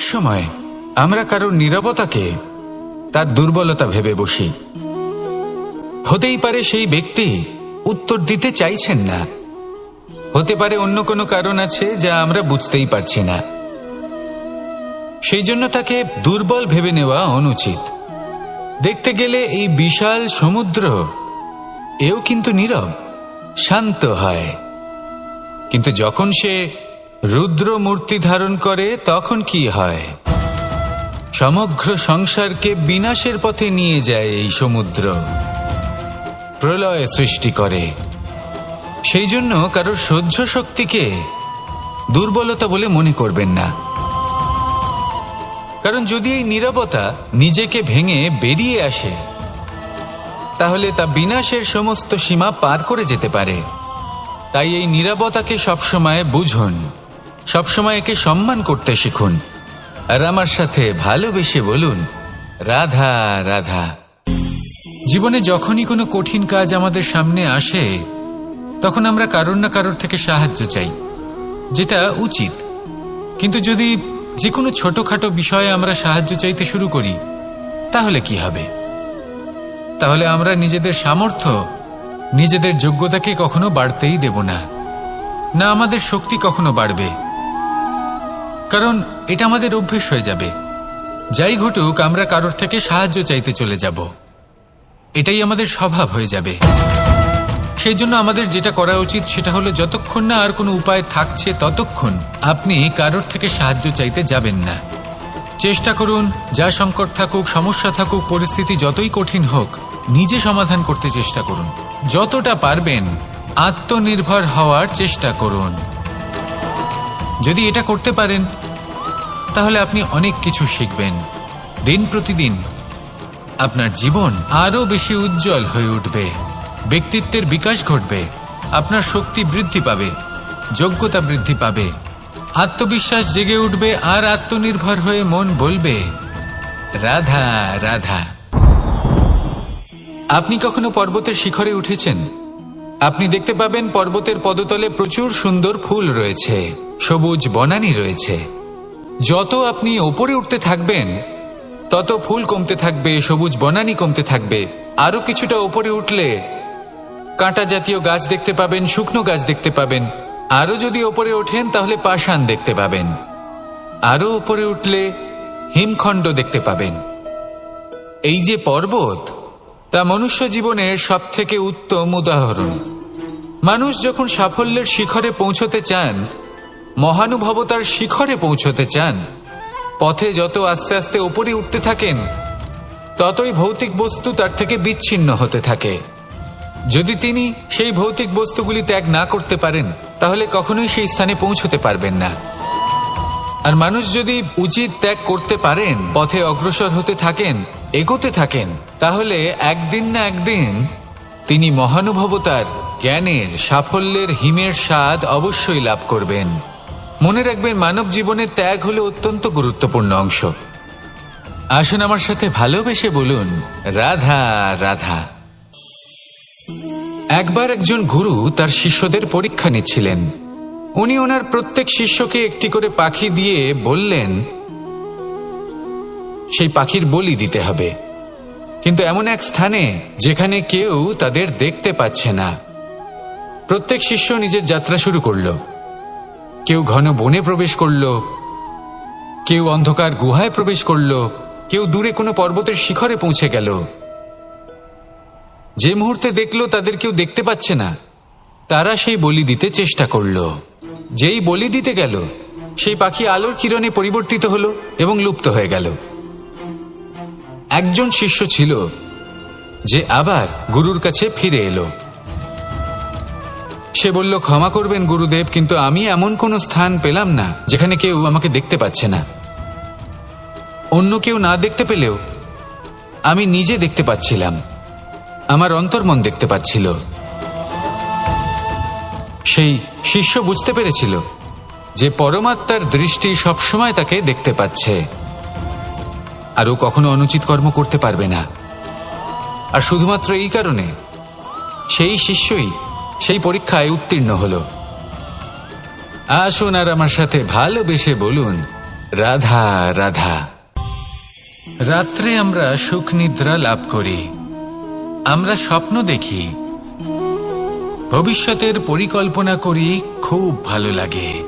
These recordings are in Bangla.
সময় আমরা কারোর নীরবতাকে, তার দুর্বলতা ভেবে বসি। হতেই পারে সেই ব্যক্তি উত্তর দিতে চাইছেন না। হতে পারে অন্য কোনো কারণ আছে যা আমরা বুঝতেই পারছি না। সেই জন্য তাকে দুর্বল ভেবে নেওয়া অনুচিত। দেখতে গেলে এই বিশাল সমুদ্র, এও কিন্তু নীরব, শান্ত হয়। কিন্তু যখন সে রুদ্র মূর্তি ধারণ করে তখন কি হয়? সমগ্র সংসারকে বিনাশের পথে নিয়ে যায় এই সমুদ্র। প্রলয় সৃষ্টি করে। সেই জন্য কারোর সহ্য শক্তিকে দুর্বলতা বলে মনে করবেন না। কারণ যদি এই নীরবতা নিজেকে ভেঙে বেরিয়ে আসে, তাহলে তা বিনাশের সমস্ত সীমা পার করে যেতে পারে। তাই এই নীরবতাকে সবসময় বুঝুন। সবসময় একে সম্মান করতে শিখুন। আর আমার সাথে ভালোবেসে বলুন, রাধা রাধা। জীবনে যখনই কোনো কঠিন কাজ আমাদের সামনে আসে, তখন আমরা কারোর না কারোর থেকে সাহায্য চাই, যেটা উচিত। কিন্তু যদি যে কোনো ছোটখাটো বিষয়ে আমরা সাহায্য চাইতে শুরু করি, তাহলে কি হবে? তাহলে আমরা নিজেদের সামর্থ্য, নিজেদের যোগ্যতাকে কখনো বাড়তেই দেব না। না আমাদের শক্তি কখনো বাড়বে। কারণ এটা আমাদের অভ্যেস হয়ে যাবে। যাই ঘটুক, আমরা কারোর থেকে সাহায্য চাইতে চলে যাব। এটাই আমাদের স্বভাব হয়ে যাবে। সেই জন্য আমাদের যেটা করা উচিত সেটা হলো যতক্ষণ না আর কোনো উপায় থাকছে ততক্ষণ আপনি কারোর থেকে সাহায্য চাইতে যাবেন না। চেষ্টা করুন, যা সংকট থাকুক, সমস্যা থাকুক, পরিস্থিতি যতই কঠিন হোক, নিজে সমাধান করতে চেষ্টা করুন। যতটা পারবেন, আত্মনির্ভর হওয়ার চেষ্টা করুন। যদি এটা করতে পারেন তাহলে আপনি অনেক কিছু শিখবেন। দিন প্রতিদিন আপনার জীবন আরও বেশি উজ্জ্বল হয়ে উঠবে। ব্যক্তিত্বের বিকাশ ঘটবে, আপনার শক্তি বৃদ্ধি পাবে, যোগ্যতা বৃদ্ধি পাবে, আত্মবিশ্বাস জেগে উঠবে আর আত্মনির্ভর হয়ে মন বলবে। রাধা রাধা। আপনি কখনো পর্বতের শিখরে উঠেছেন? আপনি দেখতে পাবেন পর্বতের পদতলে প্রচুর সুন্দর ফুল রয়েছে, সবুজ বনানী রয়েছে। যত আপনি ওপরে উঠতে থাকবেন, তত ফুল কমতে থাকবে, সবুজ বনানি কমতে থাকবে। আরও কিছুটা ওপরে উঠলে কাঁটা জাতীয় গাছ দেখতে পাবেন, শুকনো গাছ দেখতে পাবেন। আরও যদি ওপরে ওঠেন, তাহলে পাষাণ দেখতে পাবেন। আরও উপরে উঠলে হিমখণ্ড দেখতে পাবেন। এই যে পর্বত, তা মনুষ্য জীবনের সব থেকে উত্তম উদাহরণ। মানুষ যখন সাফল্যের শিখরে পৌঁছতে চান মহানুভবতার শিখরে পৌঁছতে চান। পথে যত আস্তে আস্তে উপরে উঠতে থাকেন, ততই ভৌতিক বস্তু তার থেকে বিচ্ছিন্ন হতে থাকে। যদি তিনি সেই ভৌতিক বস্তুগুলি ত্যাগ না করতে পারেন, তাহলে কখনোই সেই স্থানে পৌঁছতে পারবেন না। আর মানুষ যদি উচিত ত্যাগ করতে পারেন, পথে অগ্রসর হতে থাকেন, এগোতে থাকেন, তাহলে একদিন না একদিন তিনি মহানুভবতার জ্ঞানের, সাফল্যের হিমের স্বাদ অবশ্যই লাভ করবেন। মনে রাখবেন, মানব জীবনের ত্যাগ হলো অত্যন্ত গুরুত্বপূর্ণ অংশ। আসুন আমার সাথে ভালোবেসে বলুন, রাধা রাধা। একবার একজন গুরু তার শিষ্যদের পরীক্ষা নিচ্ছিলেন। উনি ওনার প্রত্যেক শিষ্যকে একটি করে পাখি দিয়ে বললেন, সেই পাখির বলি দিতে হবে। কিন্তু এমন এক স্থানে যেখানে কেউ তাদের দেখতে পাচ্ছে না। প্রত্যেক শিষ্য নিজের যাত্রা শুরু করল। কেউ ঘন বনে প্রবেশ করল, কেউ অন্ধকার গুহায় প্রবেশ করল, কেউ দূরে কোনো পর্বতের শিখরে পৌঁছে গেল। যে মুহূর্তে দেখল তাদের কেউ দেখতে পাচ্ছে না, তারা সেই বলি দিতে চেষ্টা করল। যেই বলি দিতে গেল, সেই পাখি আলোর কিরণে পরিবর্তিত হল এবং লুপ্ত হয়ে গেল। একজন শিষ্য ছিল, যে আবার গুরুর কাছে ফিরে এলো। সে বলল, ক্ষমা করবেন গুরুদেব, কিন্তু আমি এমন কোনো স্থান পেলাম না যেখানে কেউ আমাকে দেখতে পাচ্ছে না। অন্য কেউ না দেখতে পেলেও আমি নিজে দেখতে পাচ্ছিলাম। আমার অন্তর্মন দেখতে পাচ্ছিল। সেই শিষ্য বুঝতে পেরেছিল যে পরমাত্মার দৃষ্টি সবসময় তাকে দেখতে পাচ্ছে। আর ও কখনো অনুচিত কর্ম করতে পারবে না। আর শুধুমাত্র এই কারণে সেই শিষ্যই সেই পরীক্ষায় উত্তীর্ণ হল। আসুন আর আমার সাথে ভালোবেসে বলুন, রাধা রাধা। রাত্রে আমরা সুখ নিদ্রা লাভ করি। আমরা স্বপ্ন দেখি। ভবিষ্যতের পরিকল্পনা করি, খুব ভালো লাগে।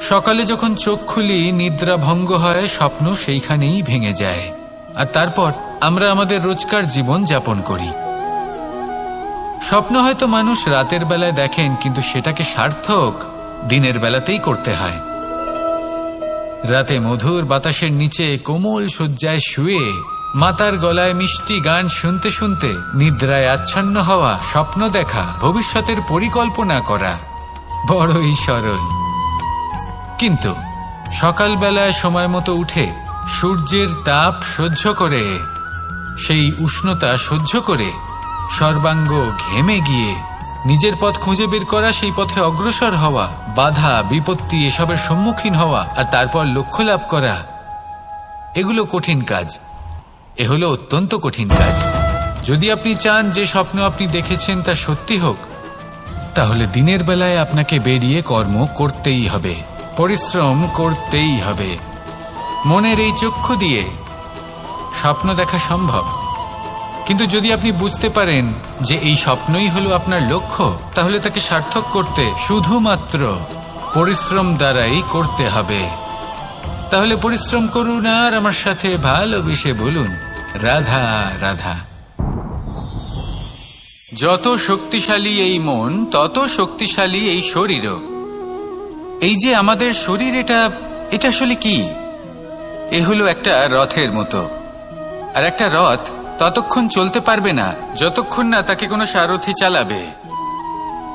সকালে যখন চোখ খুলি, নিদ্রা ভঙ্গ হয়, স্বপ্ন সেইখানেই ভেঙে যায়। আর তারপর আমরা আমাদের রোজকার জীবন যাপন করি। স্বপ্ন হয়তো মানুষ রাতের বেলায় দেখেন, কিন্তু সেটাকে সার্থক দিনের বেলাতেই করতে হয়। রাতে মধুর বাতাসের নিচে কোমল শয্যায় শুয়ে, মাতার গলায় মিষ্টি গান শুনতে শুনতে নিদ্রায় আচ্ছন্ন হওয়া, স্বপ্ন দেখা, ভবিষ্যতের পরিকল্পনা করা, বড়ই সরল। কিন্তু সকালবেলায় সময় মতো উঠে সূর্যের তাপ সহ্য করে, সেই উষ্ণতা সহ্য করে সর্বাঙ্গ ঘেমে গিয়ে নিজের পথ খুঁজে বের করা, সেই পথে অগ্রসর হওয়া, বাধা, বিপত্তি এসবের সম্মুখীন হওয়া আর তারপর লক্ষ্য লাভ করা, এগুলো কঠিন কাজ। এ হলো অত্যন্ত কঠিন কাজ। যদি আপনি চান যে স্বপ্ন আপনি দেখেছেন তা সত্যি হোক, তাহলে দিনের বেলায় আপনাকে বেরিয়ে কর্ম করতেই হবে, পরিশ্রম করতেই হবে। মনের এই চক্ষু দিয়ে স্বপ্ন দেখা সম্ভব। কিন্তু যদি আপনি বুঝতে পারেন যে এই স্বপ্নই হলো আপনার লক্ষ্য, তাহলে তাকে সার্থক করতে শুধুমাত্র পরিশ্রম দ্বারাই করতে হবে। তাহলে পরিশ্রম করুন আর আমার সাথে ভালোবেসে বলুন, রাধা রাধা। যত শক্তিশালী এই মন, তত শক্তিশালী এই শরীরও। এই যে আমাদের শরীর, এটা এটা আসলে কি? এ হলো একটা রথের মতো। আর একটা রথ ততক্ষণ চলতে পারবে না, যতক্ষণ না তাকে কোনো সারথি চালাবে।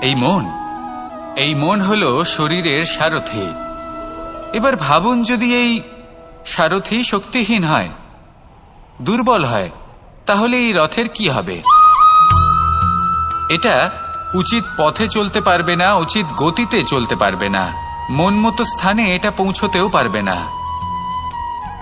এই মন এই মন হল শরীরের সারথি। এবার ভাবুন যদি এই সারথি শক্তিহীন হয়, দুর্বল হয়, তাহলে এই রথের কি হবে? এটা উচিত পথে চলতে পারবে না, উচিত গতিতে চলতে পারবে না। মন মতো স্থানে এটা পৌঁছতেও পারবে না।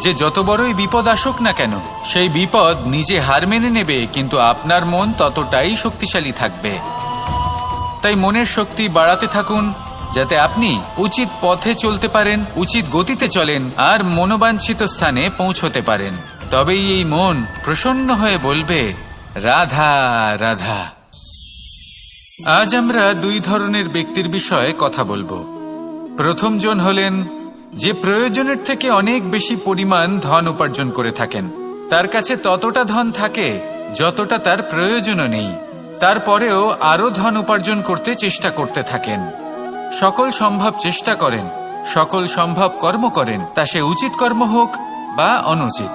যে যত বড়ই বিপদ আসুক না কেন, সেই বিপদ নিজে হার মেনে নেবে, কিন্তু আপনার মন ততটাই শক্তিশালী থাকবে। তাই মনের শক্তি বাড়াতে থাকুন, যাতে আপনি উচিত পথে চলতে পারেন, উচিত গতিতে চলেন, আর মনোবাঞ্ছিত স্থানে পৌঁছতে পারেন। তবেই এই মন প্রসন্ন হয়ে বলবে, রাধা রাধা। আজ আমরা দুই ধরনের ব্যক্তির বিষয়ে কথা বলব। প্রথমজন হলেন যে প্রয়োজনের থেকে অনেক বেশি পরিমাণ ধন উপার্জন করে থাকেন। তার কাছে ততটা ধন থাকে যতটা তার প্রয়োজনও নেই। তারপরেও আরও ধন উপার্জন করতে চেষ্টা করতে থাকেন। সকল সম্ভব চেষ্টা করেন, সকল সম্ভব কর্ম করেন, তা সে উচিত কর্ম হোক বা অনুচিত।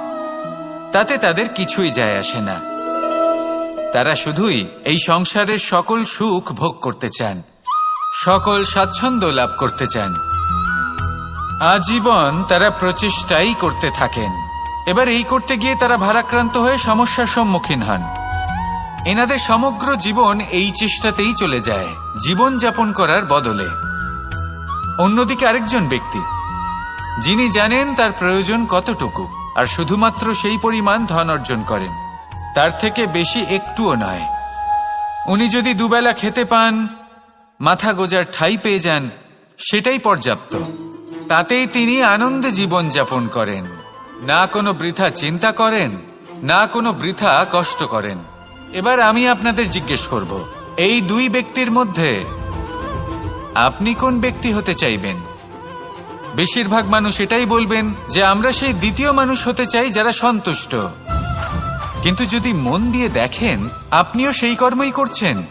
তাতে তাদের কিছুই যায় আসে না। তারা শুধুই এই সংসারের সকল সুখ ভোগ করতে চান, সকল স্বাচ্ছন্দ্য লাভ করতে চান। আজীবন তারা প্রচেষ্টাই করতে থাকেন। এবার এই করতে গিয়ে তারা ভারাক্রান্ত হয়ে সমস্যার সম্মুখীন হন। এনাদের সমগ্র জীবন এই চেষ্টাতেই চলে যায়, জীবন যাপন করার বদলে। অন্যদিকে আরেকজন ব্যক্তি, যিনি জানেন তার প্রয়োজন কতটুকু, আর শুধুমাত্র সেই পরিমাণ ধন অর্জন করেন, তার থেকে বেশি একটুও নয়। উনি যদি দুবেলা খেতে পান, মাথা গোজার ঠাই পেয়ে যান, সেটাই পর্যাপ্ত। তাতেই তিনি আনন্দে জীবন যাপন করেন। না কোনো বৃথা চিন্তা করেন, না কোনো বৃথা কষ্ট করেন। এবার আমি আপনাদের জিজ্ঞেস করব, এই দুই ব্যক্তির মধ্যে আপনি কোন ব্যক্তি হতে চাইবেন? বেশিরভাগ মানুষ এটাই বলবেন যে আমরা সেই দ্বিতীয় মানুষ হতে চাই যারা সন্তুষ্ট। কিন্তু যদি মন দিয়ে দেখেন, আপনিও সেই কর্মই করছেন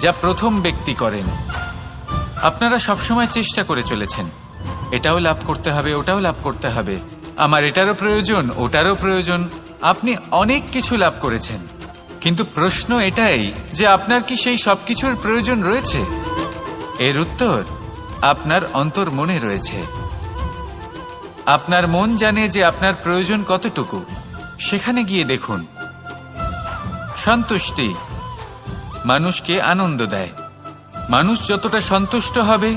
যা প্রথম ব্যক্তি করেন। আপনারা সবসময় চেষ্টা করে চলেছেন। এটাও লাভ করতে হবে, ওটাও লাভ করতে হবে। আমার এটারও প্রয়োজন, ওটারও প্রয়োজন। আপনি অনেক কিছু লাভ করেছেন। কিন্তু প্রশ্ন এটাই যে আপনার কি সেই সবকিছুর প্রয়োজন রয়েছে? এর উত্তর, আপনার অন্তর মনে রয়েছে। আপনার মন জানে যে আপনার প্রয়োজন কতটুকু। সেখানে গিয়ে দেখুন। সন্তুষ্টি। মানুষকে আনন্দ দেয়। মানুষ যতটা সন্তুষ্ট হবে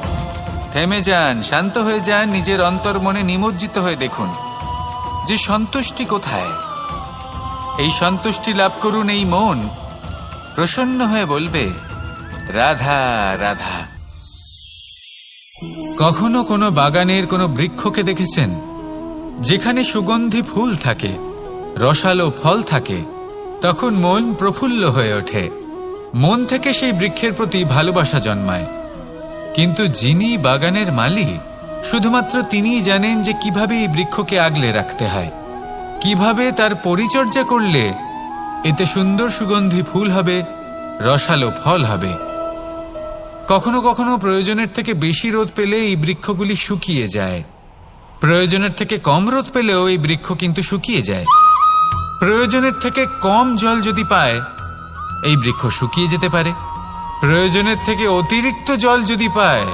থেমে যান, শান্ত হয়ে যান, নিজের অন্তর মনে নিমজ্জিত হয়ে দেখুন যে সন্তুষ্টি কোথায়। এই সন্তুষ্টি লাভ করুন এই মন। প্রসন্ন হয়ে বলবে, রাধা রাধা। কখনো কোনো বাগানের কোনো বৃক্ষকে দেখেছেন? যেখানে সুগন্ধি ফুল থাকে, রসালো ফল থাকে, তখন মন প্রফুল্ল হয়ে ওঠে। মন থেকে সেই বৃক্ষের প্রতি ভালোবাসা জন্মায়। কিন্তু যিনি বাগানের মালিক, শুধুমাত্র তিনিই জানেন যে কীভাবে এই বৃক্ষকে আগলে রাখতে হয়। কীভাবে তার পরিচর্যা করলে এতে সুন্দর সুগন্ধি ফুল হবে, রসালো ফল হবে। কখনো কখনো প্রয়োজনের থেকে বেশি রোদ পেলে এই বৃক্ষগুলি শুকিয়ে যায়। প্রয়োজনের থেকে কম রোদ পেলেও এই বৃক্ষ কিন্তু শুকিয়ে যায়। প্রয়োজনের থেকে কম জল যদি পায়, এই বৃক্ষ শুকিয়ে যেতে পারে। প্রয়োজনের থেকে অতিরিক্ত জল যদি পায়,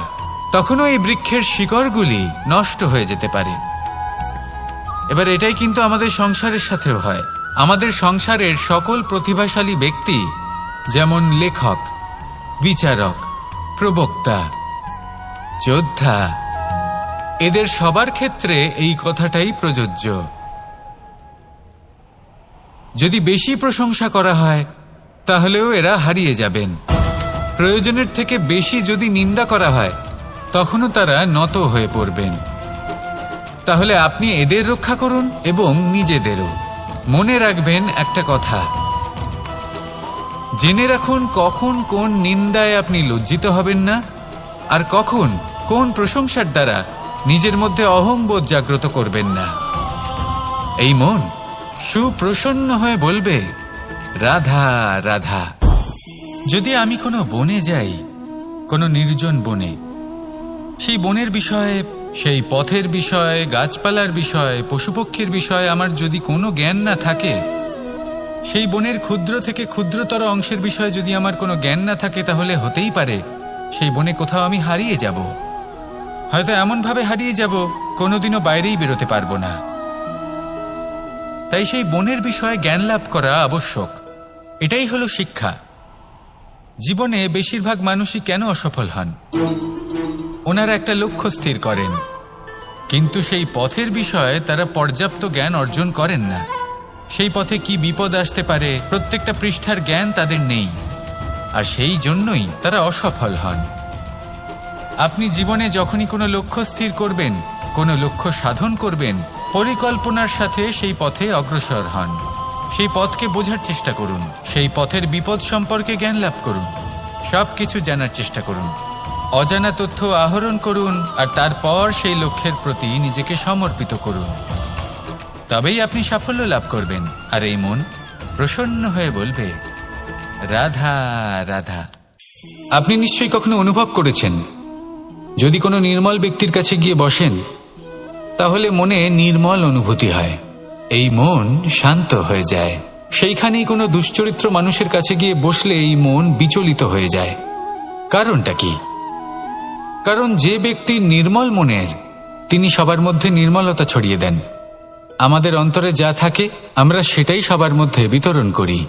তখনও এই বৃক্ষের শিকড়গুলি নষ্ট হয়ে যেতে পারে। এবার এটাই কিন্তু আমাদের সংসারের সাথেও হয়। আমাদের সংসারের সকল প্রতিভাশালী ব্যক্তি, যেমন লেখক, বিচারক, প্রবক্তা, যোদ্ধা, এদের সবার ক্ষেত্রে এই কথাটাই প্রযোজ্য। যদি বেশি প্রশংসা করা হয়, তাহলেও এরা হারিয়ে যাবেন। প্রয়োজনের থেকে বেশি যদি নিন্দা করা হয়, তখনও তারা নত হয়ে পড়বেন। তাহলে আপনি এদের রক্ষা করুন এবং নিজেদেরও। মনে রাখবেন একটা কথা। জেনে রাখুন কখন কোন নিন্দায় আপনি লজ্জিত হবেন না, আর কখন কোন প্রশংসার দ্বারা নিজের মধ্যে অহংবোধ জাগ্রত করবেন না। এই মন সুপ্রসন্ন হয়ে বলবে, রাধা রাধা। যদি আমি কোনো বনে যাই, কোনো নির্জন বনে, সেই বনের বিষয়ে, সেই পথের বিষয়ে, গাছপালার বিষয়ে, পশুপক্ষীর বিষয়ে আমার যদি কোনো জ্ঞান না থাকে, সেই বনের ক্ষুদ্র থেকে ক্ষুদ্রতর অংশের বিষয়ে যদি আমার কোনো জ্ঞান না থাকে, তাহলে হতেই পারে, সেই বনে কোথাও আমি হারিয়ে যাব। হয়তো এমনভাবে হারিয়ে যাব, কোনোদিনও বাইরেই বেরোতে পারব না। তাই সেই বনের বিষয়ে জ্ঞান লাভ করা আবশ্যক। এটাই হলো শিক্ষা। জীবনে বেশিরভাগ মানুষই কেন অসফল হন? ওনারা একটা লক্ষ্য স্থির করেন। কিন্তু সেই পথের বিষয়ে তারা পর্যাপ্ত জ্ঞান অর্জন করেন না। সেই পথে কি বিপদ আসতে পারে, প্রত্যেকটা পৃষ্ঠার জ্ঞান তাদের নেই। আর সেই জন্যই তারা অসফল হন। আপনি জীবনে যখনই কোনো লক্ষ্য স্থির করবেন, কোনো লক্ষ্য সাধন করবেন, পরিকল্পনার সাথে সেই পথে অগ্রসর হন। সেই পথকে বোঝার চেষ্টা করুন। সেই পথের বিপদ সম্পর্কে জ্ঞান লাভ করুন। সব কিছু জানার চেষ্টা করুন। অজানা তথ্য আহরণ করুন আর তারপর সেই লক্ষ্যের প্রতি নিজেকে সমর্পিত করুন। তবেই আপনি সাফল্য লাভ করবেন। আর এই মন প্রসন্ন হয়ে বলবে, রাধা রাধা। আপনি নিশ্চয়ই কখনো অনুভব করেছেন, যদি কোনো নির্মল ব্যক্তির কাছে গিয়ে বসেন, তাহলে মনে নির্মল অনুভূতি হয়। এই মন শান্ত হয়ে যায়। সেইখানেই কোনো দুশ্চরিত্র মানুষের কাছে গিয়ে বসলে এই মন বিচলিত হয়ে যায়। কারণটা কি? কারণ যে ব্যক্তি নির্মল মনের, তিনি সবার মধ্যে নির্মলতা ছড়িয়ে দেন। আমাদের অন্তরে যা থাকে, আমরা সেটাই সবার মধ্যে বিতরণ করি।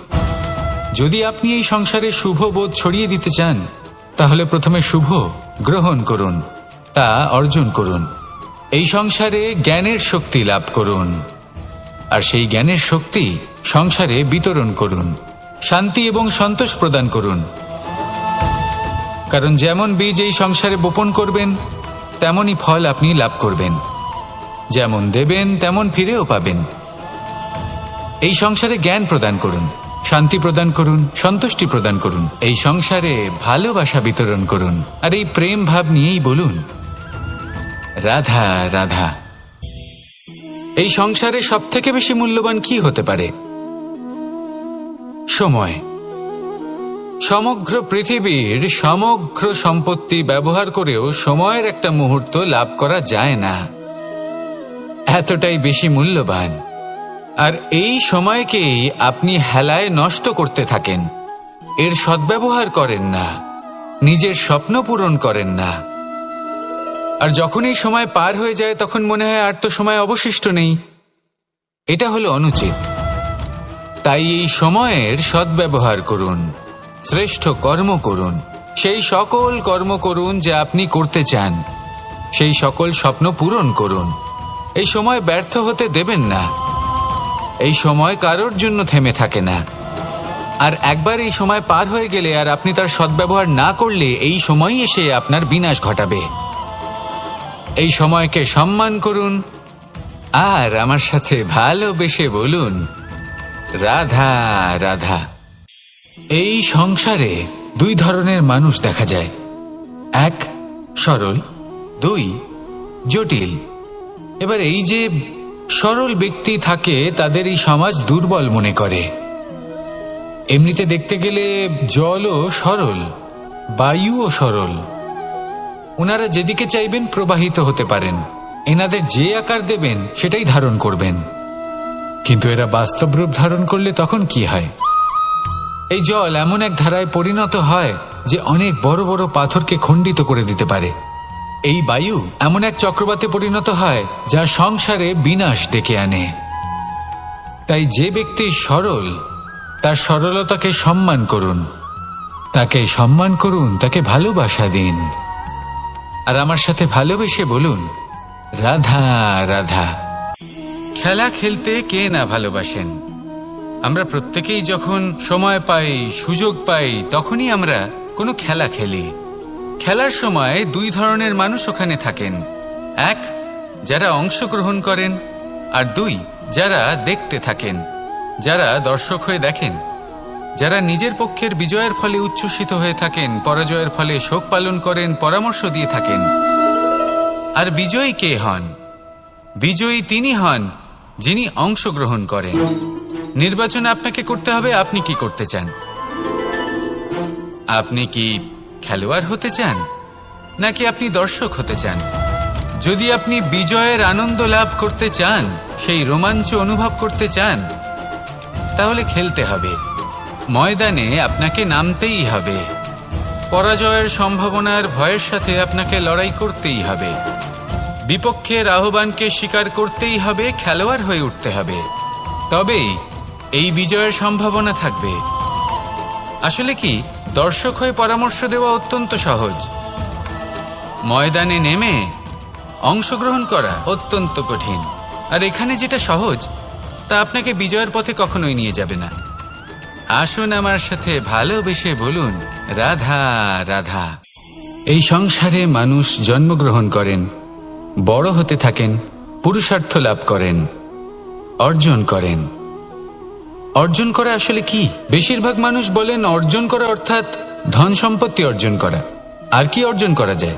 যদি আপনি এই সংসারে শুভ বোধ ছড়িয়ে দিতে চান, তাহলে প্রথমে শুভ গ্রহণ করুন, তা অর্জন করুন। এই সংসারে জ্ঞানের শক্তি লাভ করুন। আর সেই জ্ঞানের শক্তি সংসারে বিতরণ করুন, শান্তি এবং সন্তোষ প্রদান করুন। কারণ যেমন বীজ এই সংসারে বোপন করবেন, তেমনই ফল আপনি লাভ করবেন। যেমন দেবেন, তেমন ফিরেও পাবেন। এই সংসারে জ্ঞান প্রদান করুন, শান্তি প্রদান করুন, সন্তুষ্টি প্রদান করুন, এই সংসারে ভালোবাসা বিতরণ করুন। আর এই প্রেম ভাব নিয়েই বলুন, রাধা রাধা। এই সংসারে সব থেকে বেশি মূল্যবান কি হতে পারে? সময়। সমগ্র পৃথিবীর সমগ্র সম্পত্তি ব্যবহার করেও সময়ের একটা মুহূর্ত লাভ করা যায় না। এতটাই বেশি মূল্যবান। আর এই সময়কেই আপনি হেলায় নষ্ট করতে থাকেন। এর সদ্ব্যবহার করেন না। নিজের স্বপ্ন পূরণ করেন না। আর যখন এই সময় পার হয়ে যায়, তখন মনে হয় আর তো সময় অবশিষ্ট নেই। এটা হলো অনুচিত। তাই এই সময়ের সদ্ব্যবহার করুন, শ্রেষ্ঠ কর্ম করুন, সেই সকল কর্ম করুন যা আপনি করতে চান, সেই সকল স্বপ্ন পূরণ করুন। এই সময় ব্যর্থ হতে দেবেন না। এই সময় কারোর জন্য থেমে থাকে না। আর একবার এই সময় পার হয়ে গেলে আর আপনি তার সদ্ব্যবহার না করলে এই সময়ই এসে আপনার বিনাশ ঘটাবে। এই সময়কে সম্মান করুন আর আমার সাথে ভালোবেসে বলুন, রাধা রাধা। এই সংসারে দুই ধরনের মানুষ দেখা যায়। এক সরল, দুই জটিল। এবার এই যে সরল ব্যক্তি থাকে তাদের এই সমাজ দুর্বল মনে করে। এমনিতে দেখতে গেলে জলও সরল, বায়ুও সরল। ওনারা যেদিকে চাইবেন প্রবাহিত হতে পারেন। এনাদের যে আকার দেবেন, সেটাই ধারণ করবেন। কিন্তু এরা বাস্তব রূপ ধারণ করলে তখন কি হয়? এই জল এমন এক ধারায় পরিণত হয় যে অনেক বড় বড় পাথরকে খণ্ডিত করে দিতে পারে। এই বায়ু এমন এক চক্রবাতে পরিণত হয় যা সংসারে বিনাশ ডেকে আনে। তাই যে ব্যক্তি সরল, তার সরলতাকে সম্মান করুন। তাকে সম্মান করুন, তাকে ভালোবাসা দিন। আর আমার সাথে ভালোবেসে বলুন, রাধা রাধা। খেলা খেলতে কে না ভালোবাসেন? আমরা প্রত্যেকেই যখন সময় পাই, সুযোগ পাই, তখনই আমরা কোনো খেলা খেলি। খেলার সময় দুই ধরনের মানুষ ওখানে থাকেন। এক, যারা অংশগ্রহণ করেন, আর দুই, যারা দেখতে থাকেন, যারা দর্শক হয়ে দেখেন। যারা নিজের পক্ষের বিজয়ের ফলে উচ্ছ্বসিত হয়ে থাকেন, পরাজয়ের ফলে শোক পালন করেন, পরামর্শ দিয়ে থাকেন। আর বিজয়ী কে হন? বিজয়ী তিনি হন, যিনি অংশগ্রহণ করেন। নির্বাচন আপনাকে করতে হবে, আপনি কি করতে চান? আপনি কি খেলোয়াড় হতে চান? নাকি আপনি দর্শক হতে চান? যদি আপনি বিজয়ের আনন্দ লাভ করতে চান, সেই রোমাঞ্চ অনুভব করতে চান, তাহলে খেলতে হবে। ময়দানে আপনাকে নামতেই হবে। পরাজয়ের সম্ভাবনার ভয়ের সাথে আপনাকে লড়াই করতেই হবে। বিপক্ষের আহ্বানকে স্বীকার করতেই হবে, খেলোয়াড় হয়ে উঠতে হবে। তবেই এই বিজয়ের সম্ভাবনা থাকবে। আসলে কি, দর্শক হয়ে পরামর্শ দেওয়া অত্যন্ত সহজ। ময়দানে নেমে অংশগ্রহণ করা অত্যন্ত কঠিন। আর এখানে যেটা সহজ, তা আপনাকে বিজয়ের পথে কখনোই নিয়ে যাবে না। আসুন আমার সাথে ভালোবেসে বলুন, রাধা রাধা। এই সংসারে মানুষ জন্মগ্রহণ করেন, বড় হতে থাকেন, পুরুষার্থ লাভ করেন, অর্জন করেন। অর্জন করা আসলে কি? বেশিরভাগ মানুষ বলেন অর্জন করা অর্থাৎ ধন সম্পত্তি অর্জন করা। আর কি অর্জন করা যায়?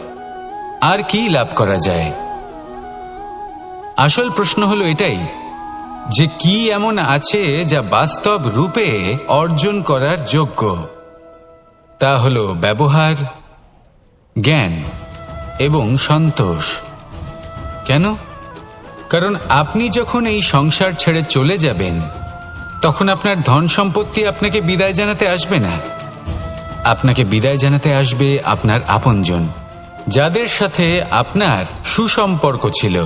আর কি লাভ করা যায়? আসল প্রশ্ন হলো এটাই যে কি এমন আছে যা বাস্তব রূপে অর্জন করার যোগ্য? তা হল ব্যবহার, জ্ঞান এবং সন্তোষ। কেন? কারণ আপনি যখন এই সংসার ছেড়ে চলে যাবেন, তখন আপনার ধন সম্পত্তি আপনাকে বিদায় জানাতে আসবে না। আপনাকে বিদায় জানাতে আসবে আপনার আপনজন, যাদের সাথে আপনার সুসম্পর্ক ছিল।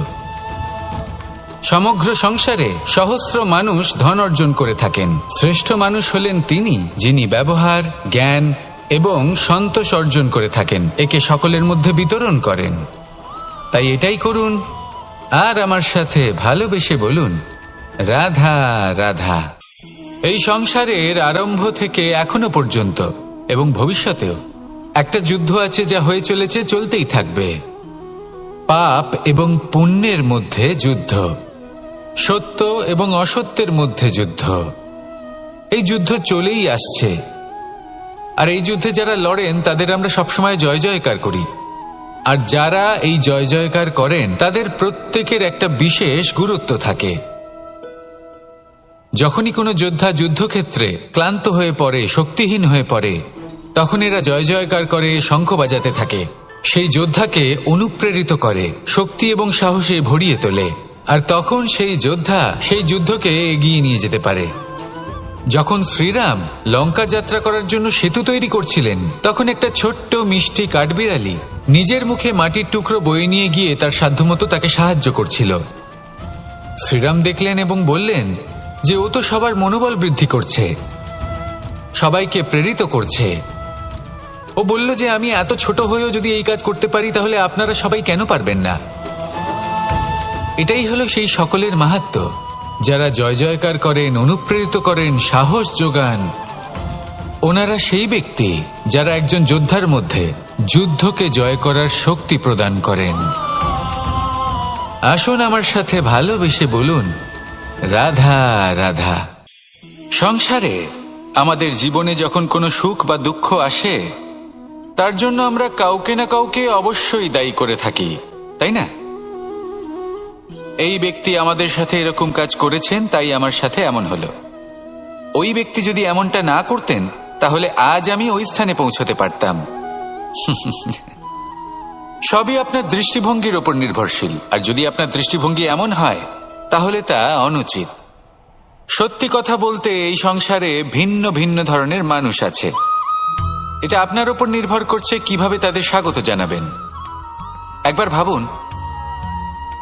সমগ্র সংসারে সহস্র মানুষ ধন অর্জন করে থাকেন। শ্রেষ্ঠ মানুষ হলেন তিনি, যিনি ব্যবহার, জ্ঞান এবং সন্তোষ অর্জন করে থাকেন, একে সকলের মধ্যে বিতরণ করেন। তাই এটাই করুন। আর আমার সাথে ভালোবেসে বলুন, রাধা রাধা। এই সংসারের আরম্ভ থেকে এখনও পর্যন্ত এবং ভবিষ্যতেও একটা যুদ্ধ আছে যা হয়ে চলেছে, চলতেই থাকবে। পাপ এবং পুণ্যের মধ্যে যুদ্ধ। সত্য এবং অসত্যের মধ্যে যুদ্ধ। এই যুদ্ধ চলেই আসছে। আর এই যুদ্ধে যারা লড়েন, তাদের আমরা সবসময় জয় জয়কার করি। আর যারা এই জয় জয়কার করেন, তাদের প্রত্যেকের একটা বিশেষ গুরুত্ব থাকে। যখনই কোনো যোদ্ধা যুদ্ধক্ষেত্রে ক্লান্ত হয়ে পড়ে, শক্তিহীন হয়ে পড়ে, তখন এরা জয় জয়কার করে শঙ্খ বাজাতে থাকে। সেই যোদ্ধাকে অনুপ্রেরিত করে, শক্তি এবং সাহসে ভরিয়ে তোলে। আর তখন সেই যোদ্ধা সেই যুদ্ধকে এগিয়ে নিয়ে যেতে পারে। যখন শ্রীরাম লঙ্কা যাত্রা করার জন্য সেতু তৈরি করছিলেন, তখন একটা ছোট্ট মিষ্টি কাঠবিড়ালি নিজের মুখে মাটির টুকরো বয়ে নিয়ে গিয়ে তার সাধ্যমতো তাকে সাহায্য করছিল। শ্রীরাম দেখলেন এবং বললেন যে, ও তো সবার মনোবল বৃদ্ধি করছে। সবাইকে প্রেরিত করছে। ও বলল যে, আমি এত ছোট হয়েও যদি এই কাজ করতে পারি, তাহলে আপনারা সবাই কেন পারবেন না এটাই হলো সেই সকলের মাহাত্ম। যারা জয় জয়কার করেন, অনুপ্রেরিত করেন, সাহস যোগান, ওনারা সেই ব্যক্তি যারা একজন যোদ্ধার মধ্যে যুদ্ধকে জয় করার শক্তি প্রদান করেন। আসুন আমার সাথে ভালোবেসে বলুন, রাধা রাধা। সংসারে আমাদের জীবনে যখন কোনো সুখ বা দুঃখ আসে, তার জন্য আমরা কাউকে না কাউকে অবশ্যই দায়ী করে থাকি, তাই না? এই ব্যক্তি আমাদের সাথে এরকম কাজ করেছেন, তাই আমার সাথে এমন হলো। ওই ব্যক্তি যদি এমনটা না করতেন, তাহলে আজ আমি ওই স্থানে পৌঁছতে পারতাম। সবই আপনার দৃষ্টিভঙ্গির ওপর নির্ভরশীল, আর যদি আপনার দৃষ্টিভঙ্গি এমন হয়, তাহলে তা অনুচিত। সত্যি কথা বলতে, এই সংসারে ভিন্ন ভিন্ন ধরনের মানুষ আছে। এটা আপনার ওপর নির্ভর করছে কীভাবে তাদের স্বাগত জানাবেন। একবার ভাবুন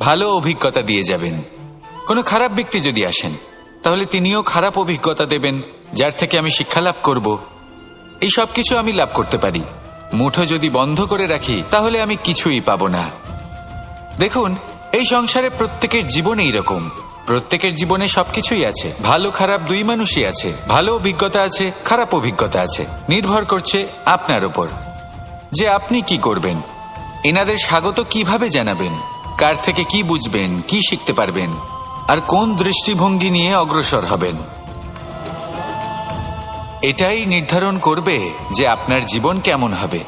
ভালো অভিজ্ঞতা দিয়ে যাবেন। কোনো খারাপ ব্যক্তি যদি আসেন, তাহলে তিনিও খারাপ অভিজ্ঞতা দেবেন, যার থেকে আমি শিক্ষা লাভ করব। এই সব কিছু আমি লাভ করতে পারি। মুঠো যদি বন্ধ করে রাখি, তাহলে আমি কিছুই পাবো না। দেখুন, এই সংসারে প্রত্যেকের জীবন এইরকম প্রত্যেকের জীবনে সবকিছুই আছে। ভালো খারাপ দুই মানুষই আছে। ভালো অভিজ্ঞতা আছে, খারাপ অভিজ্ঞতা আছে। নির্ভর করছে আপনার ওপর যে আপনি কি করবেন? এনাদের স্বাগত কীভাবে জানাবেন? কার থেকে কি বুঝবেন, কি শিখতে পারবেন, আর কোন দৃষ্টিভঙ্গি নিয়ে অগ্রসর হবেন? এটাই নির্ধারণ করবে যে আপনার জীবন কেমন হবে।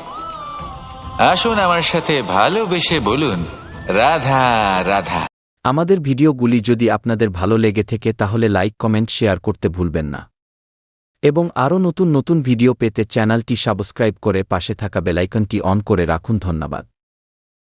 আসুন আমার সাথে ভালোবেসে বলুন, রাধা রাধা। আমাদের ভিডিওগুলি যদি আপনাদের ভালো লেগে থেকে, তাহলে লাইক, কমেন্ট, শেয়ার করতে ভুলবেন না। এবং আরও নতুন নতুন ভিডিও পেতে চ্যানেলটি সাবস্ক্রাইব করে পাশে থাকা বেলাইকনটি অন করে রাখুন। ধন্যবাদ।